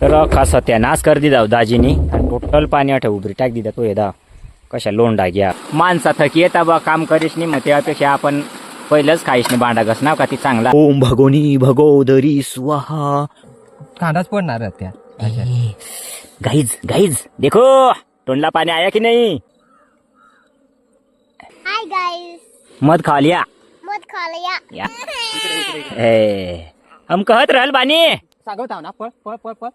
तर खास सत्यानाश कर दिदा दाजीनी. आणि टोटल पाणी आठ उभरी टाक दिदा तो येदा कशा लोंडा घ्या माणसा थकी येता बा काम करीस नाही मग त्यापेक्षा आपण पहिलंच खाईस नाही भांडा घस ना का ती चांगला. ओम भगोनी भगोदरी स्वाहा. कांदाच पडणार त्या. गाईज गाईज देखो तोंडला पाणी आया की नाही? हाय गाइस मध खा लिया. मत खा लिया. या. ए, हम कहत रहल बानी. सांगत आहो ना पळ पळ पळ पळ.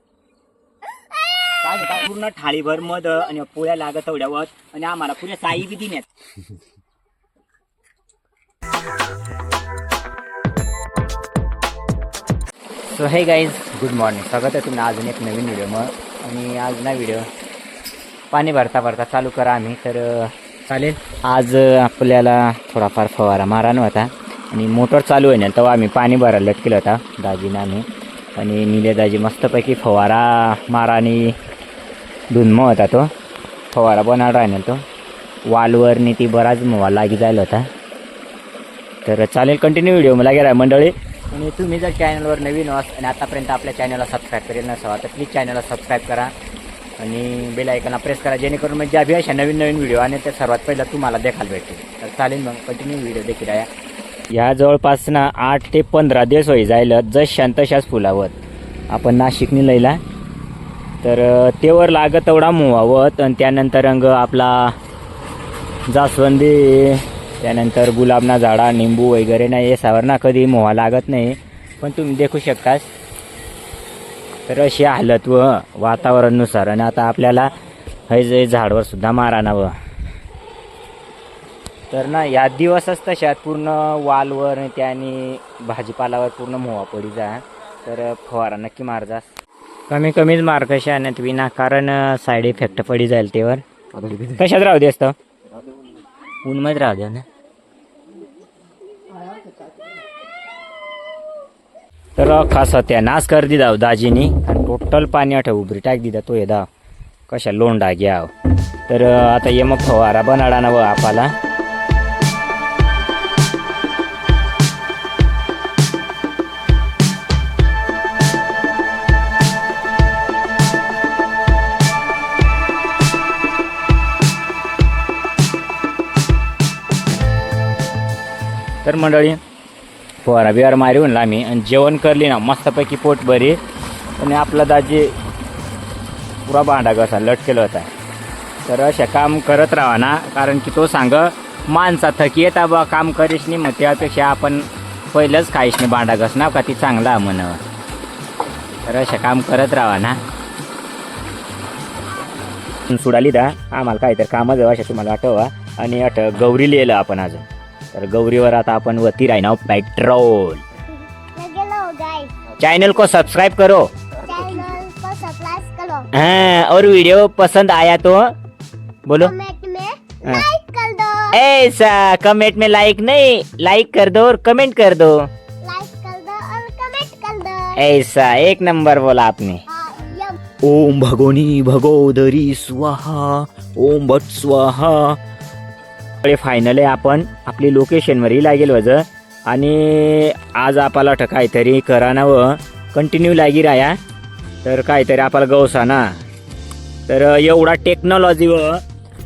काय पूर्ण थाळीभर मध आणि पोळ्या लागत तेवढ्यावर आणि आम्हाला पुऱ्या साई बी दिल्यात. So hey guys good morning स्वागत आहे तुम्ही अजून एक नवीन व्हिडिओ मग. आणि आज ना व्हिडिओ पाणी भरता भरता चालू करा आम्ही. तर चालेल. आज आपल्याला थोडाफार फवारा मारा होता. आणि मोटर चालू आहे ना तेव्हा आम्ही पाणी भरायला लटकेलं होता. दाजीनं आम्ही. आणि निले दाजी मस्तपैकी फवारा मारा आणि धुन्म होता. तो फवारा बनाड राहणार तो वालवरनी ती बराच मोवा लागी जायला होता. तर चालेल कंटिन्यू व्हिडिओ मला गेला मंडळी. आणि तुम्ही जर चॅनलवर नवीन अस आणि आतापर्यंत आपल्या चॅनलला सबस्क्राईब करेल नसावा तर प्लीज चॅनलला सबस्क्राईब करा. आणि बेल आयकनला प्रेस करा जेणेकरून म्हणजे अभि अशा नवीन नवीन व्हिडिओ आणि ते सर्वात पहिला तुम्हाला देखायला भेटतील तर चालेल मग कंटिन्यू व्हिडिओ देखील आहे. ह्या जवळपास ना आठ ते पंधरा दिवस होई जायला जस तशाच फुलावत. आपण नाशिकनी लईला तर तेवर लागत तेवढा मुवावत आणि त्यानंतर रंग आपला जास्वंदी त्यानंतर गुलाबना झाडा निंबू वगैरे नाही हे सावर ना कधी मोहा लागत नाही. पण तुम्ही देखू शकतास. तर अशी हालत व वातावरणानुसार आणि आता आपल्याला हे झाडवर सुद्धा मारानावं तर ना या दिवसच तशात पूर्ण वालवर त्याने भाजीपालावर पूर्ण मोहा पडी जा. तर फवारा नक्की मार जा कमी कमीच मार कशा आणत विना कारण साईड इफेक्ट पडी जाईल तेवर. कशात राहू देस तर ऊनमध्ये राहू द्या ना. तर खास सत्यानाश कर दिदा दाजीनी. आणि टोटल पाणी आठ उभरी टाक दिदा तो येदा. कशा लोंडा घ्या तर आता ये मग फवारा बनाडा ना व आपाला. तर मंडळी फवारा बिवारा मारी आम्ही. आणि जेवण करली ना मस्तपैकी पोट बरी आणि आपला दाजी पुरा भांडा कसा लटकेला होता. तर अशा काम करत राहा ना कारण की तो सांग माणसा थकी येता बा काम करीस नाही मग त्यापेक्षा आपण पहिलंच खाईस नाही भांडा घस का? ती चांगला म्हण तर अशा काम करत राहा ना. सुडाली दा आम्हाला काहीतरी कामच जाऊ अशा तुम्हाला आठवा. आणि आठ गौरी लिहिलं आपण अजून तर गौरीवर आता अपन वती रहना पेट्रोल चैनल को सब्सक्राइब करो. हाँ, और वीडियो पसंद आया तो बोलो. ऐसा कमेंट में लाइक नहीं लाइक कर दो और कमेंट कर दो. लाइक कर दो और कमेंट कर दो ऐसा एक नंबर बोला आपने. ओम भगोनी भगोदरी स्वाहा ओम भट स्वाहा फायनली आपण आपली लोकेशनवर लागेल वज. आणि आज आपल्याला ठ काहीतरी करा ना व कंटिन्यू लागी राया तर काहीतरी आपल्याला गवसा तर एवढा टेक्नॉलॉजी व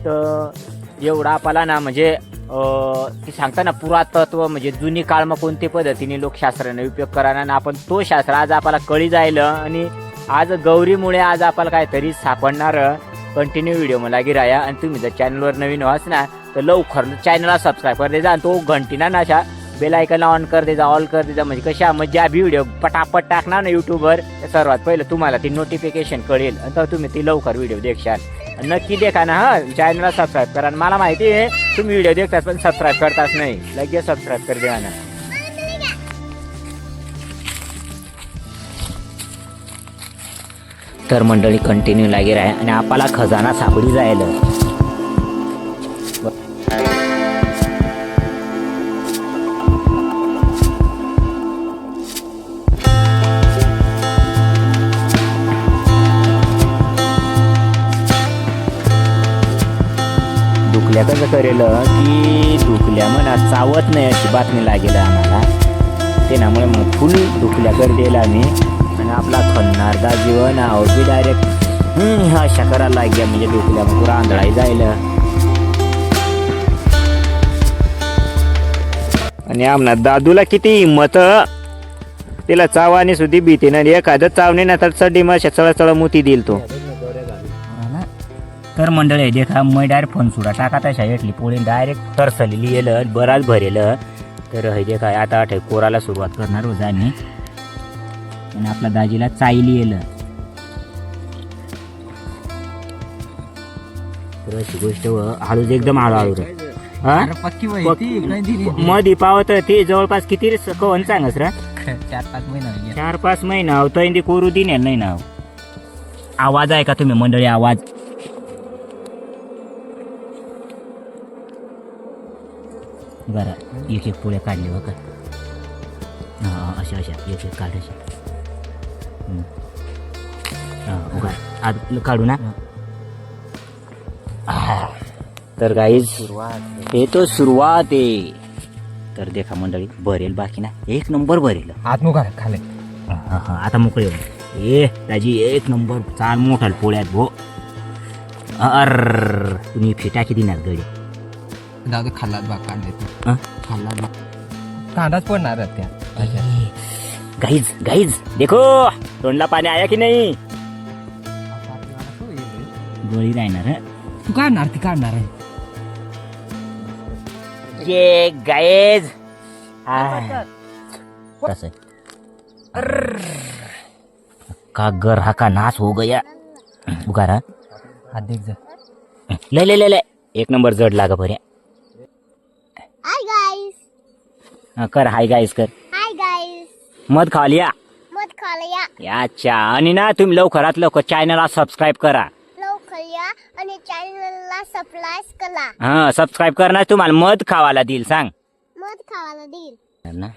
तर एवढा आपल्याला ना म्हणजे ती सांगता ना पुरातत्व म्हणजे जुनी काळ मग कोणत्या पद्धतीने लोकशास्त्राने उपयोग करा ना आपण तो शास्त्र आज आपल्याला कळी जाईल आणि आज गौरीमुळे आज आपल्याला काहीतरी सापडणार. कंटिन्यू व्हिडिओ मला गिराया आणि तुम्ही जर चॅनलवर नवीन व्हास ना तर लवकर चॅनलला सबस्क्राईब कर देजा आणि तो घंटीना ना अशा बेल आयकनला ऑन कर देजा ऑल कर देजा. म्हणजे कशा म्हणजे ज्या बी व्हिडिओ पटापट टाकणार ना युट्यूबवर सर्वात पहिलं तुम्हाला ती नोटिफिकेशन कळेल. तर तुम्ही ती लवकर व्हिडिओ देखशाल. नक्की देखा ना हा चॅनलला सबस्क्राईब करा. आणि मला माहिती आहे तुम्ही व्हिडिओ देखताच पण सबस्क्राईब करताच नाही. लगेच सबस्क्राईब कर देवा ना. तर मंडळी कंटिन्यू लागेल आहे आणि आपला खजाना सापडी जायला. दुखल्या कसं करेल की दुखल्या म्हणा चावत नाही अशी बातमी लागेल आम्हाला. त्यामुळे मग फुल दुखल्या कर आम्ही आपला खन्नारदा जीवन आहोत हो बी डायरेक्ट हा शकराला लागल्या म्हणजे डोकल्या पुरा आंधळाही जायला. आणि आमना दादूला किती हिंमत तिला चावाने सुद्धी भीती नाही. एखादं चावणे ना तर चढी मग चळ चळ मोती देईल तो. तर मंडळी देखा मग डायरेक्ट फोन सुद्धा टाका तशा. येतली पोळी डायरेक्ट तरसलेली येलं बराच भरेलं तर हे देखा आता आठ कोराला सुरुवात करणार होता आम्ही आणि आपला दाजीला चाईली येलं. तर अशी गोष्ट व हळूच एकदम हळूहळू रे. हा? पक्की वय ती इकडे दिली. मधी पावत ते जवळपास किती रे कवन सांगस रा? चार पाच महिना होईल. चार पाच महिना होतं कोरू दिन नाही ना आवाज आहे का तुम्ही मंडळी आवाज? बरं एक एक पोळ्या काढले बघा. हा अशा अशा एक एक काढ अशा. हा. आत काढू ना. आह. तर गाईज हे तो सुरुवात आहे. तर देखा मंडळी भरेल बाकी ना. एक नंबर भरेल. हात मुगा खाले. हा, हा, आता मोकळे हो. ए दाजी एक नंबर. चाल मोठा पोळ्यात भो. अर तुम्ही फिटा किती नात गडी जाऊ दे खाल्लात बाग काढले हा? खाल्लात बाग कांदाच पडणार आहेत त्या. गाईज गाईज देखो तोंडला पाणी आया की नाही? गोळी राहणार हं? तू काढणार ती काढणार आहे. ये गाईज कसं का गर हा का नाश हो गया? उगारा हात देख जा. लय लय लय लय एक नंबर जड लागा बऱ्या Hi guys. हा, कर हाय गाईज कर. मध खालिया. मत खालया. अच्छा आणि ना तुम्ही लवकरात लवकर चॅनलला सबस्क्राईब करा. लवकर या आणि चॅनलला सबस्क्राईब करा. हा सबस्क्राईब करणार तुम्हाला. मध खावाला देईल सांग. मत खावाला देईल. ना.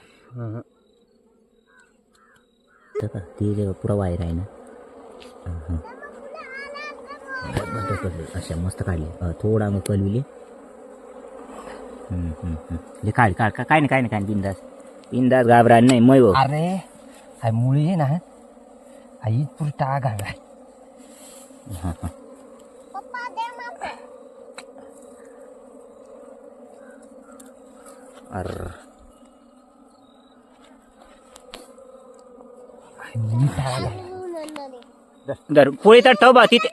ती पुरा वायर आहे ना. मस्त काढले. थोडा मग कलविले. काढ काढ का- काय नाही काय नाही काय नाही बिंदास. बिंदास घाबरा नाही मै भाऊ. अरे हाय मुळी आहे ना आई पुरी हं, हं. मुळी टाग आहे दर पोळी तर ठेव बा तिथे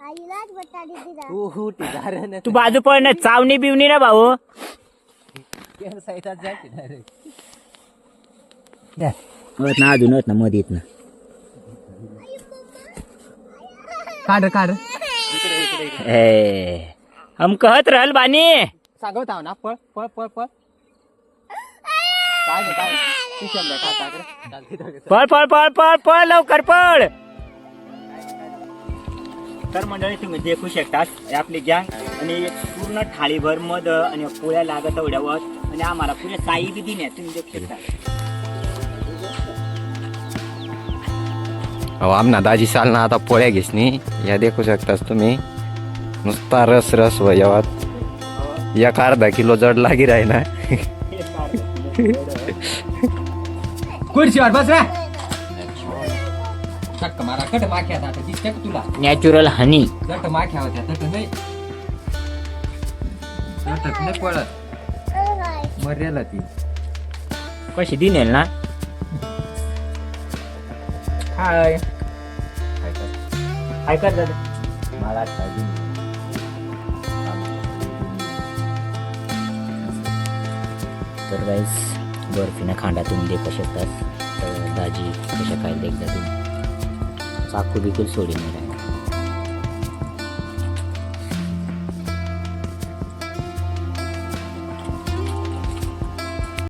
आईलाच बटाटी दिला तू बाजू ना चावणी बिवणी ना भाऊ साईडात जायची डायरेक्ट होत ना अजून होत ना मध्ये येत ना. काढ काढ. ए हम कहत रहल बानी. सांगत आहो ना पळ पळ पळ पळ. काय. पळ पळ पळ पळ पळ लवकर पळ. तर मंडळी तुम्ही देखू शकता हे आपली गँग आणि पूर्ण थाळीभर मध आणि पोळ्या लागत एवढ्यावर आणि आम्हाला पुढे साई बी दिल्या तुम्ही देखू शकता. अहो आमना दाजी साल ना आता पोळ्या घेसनी. या देखू शकतास तुम्ही. नुसता रस रस वयावात एक अर्धा किलो जड लागी राही ना खुर्चीवर बस रे. चक्क मारा कट माख्या आता दिसते का तुला? नॅचरल हनी जट माख्या होत्या तट नाही. तटत नाही पळत. मरेल ती. कशी दिनेल ना? हाय. काय कर. दादा. मला तर गाईस बर्फीनं खांडा तुम्ही देखू शकतात तर दाजी कशा काय देखता तुम्ही? પાકું બિલકુલ છોડી નહીં